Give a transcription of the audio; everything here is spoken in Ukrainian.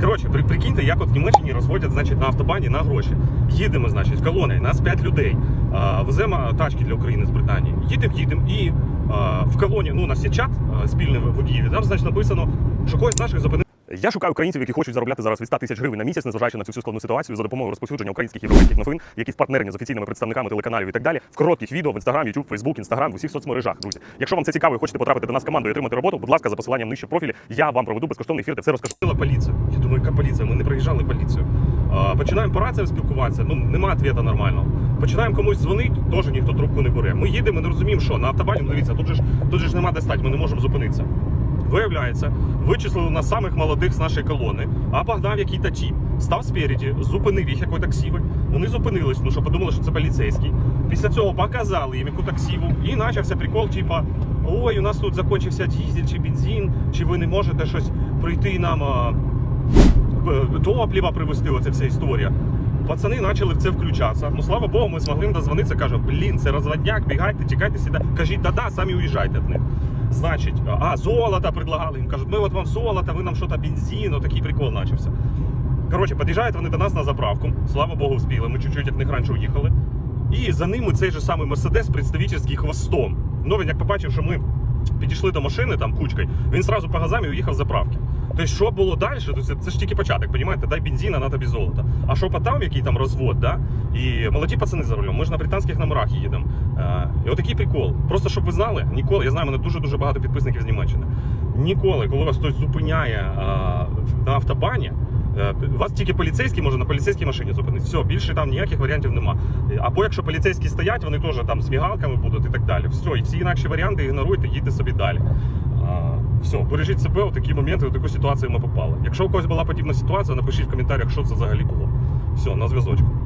Коротше, при, прикиньте, як от в Німеччині розводять значить, на автобані на гроші. Їдемо, значить, колоною, нас 5 людей. А, веземо тачки для України з Британії. Їдемо, їдемо, і а, в колоні, ну, у нас є чат спільний водіїв, там, значить, написано, що когось наших зупинив. Я шукаю українців, які хочуть заробляти зараз від 100 тисяч гривень на місяць, незважаючи на цю всю складну ситуацію за допомогою розповсюдження українських європейських новин, які партнерні з офіційними представниками телеканалів і так далі, в коротких відео в Instagram, YouTube, Facebook, Instagram, в усіх соцмережах, друзі. Якщо вам це цікаво і хочете потрапити до нас в команду і отримати роботу, будь ласка, за посиланням нижче профілі, я вам проведу безкоштовний ефір, де все розкажу. Поліція. Я думаю, яка поліція? Ми не приїжджали поліцію. Починаємо по раціям спілкуватися, ну нема відповіді нормального. Починаємо комусь дзвонити, теж ніхто трубку не бере. Ми їдемо, ми не розуміємо, що на автобані, ну, дивіться, тут же ж тут же ж нема де стати, ми не можемо зупинитися. Виявляється, вичислили нас самих молодих з нашої колони, а погнав який-то тіп, став спереді, зупинив їх якої таксівик. Вони зупинились, ну що подумали, що це поліцейський. Після цього показали їм яку таксіву і почався прикол, типа. Ой, у нас тут закінчився дізель чи бензин, чи ви не можете щось прийти нам а, б- топлива привезти, оця вся історія. Пацани почали в це включатися. Ну слава Богу, ми змогли їм дозвонитися. Каже, блін, це розводняк, бігайте, тікайте сюди. Кажіть, да-да, самі уїжджайте від них. Значить, а, золото предлагали їм. Кажуть, ми от вам золото, ви нам що-то бензин, такий прикол почався. Коротше, під'їжджають вони до нас на заправку. Слава Богу, вспіли. Ми чуть-чуть від них раніше уїхали. І за ними цей же самий Мерседес представительський хвостом. Ну він як побачив, що ми підійшли до машини там кучкою, він сразу по газам і уїхав з заправки. Тобто, що було далі, це, це ж тільки початок, розумієте? Дай бензина, на тобі золото. А що по там, який там розвод, да? І молоді пацани за рулем. Ми ж на британських номерах їдемо. І отакий прикол. Просто щоб ви знали, ніколи, я знаю, мене дуже-дуже багато підписників з Німеччини. Ніколи, коли вас хтось зупиняє е, на автобані, е, вас тільки поліцейський може на поліцейській машині зупинити. Все, більше там ніяких варіантів нема. Або якщо поліцейські стоять, вони теж там з мігалками будуть і так далі. Все, і всі інакші варіанти ігноруйте, їдьте собі далі. А, Все, бережіть себе у такі моменти, у таку ситуацію ми попали. Якщо у когось була подібна ситуація, напишіть в коментарях, що це взагалі було. Все, на зв'язочку.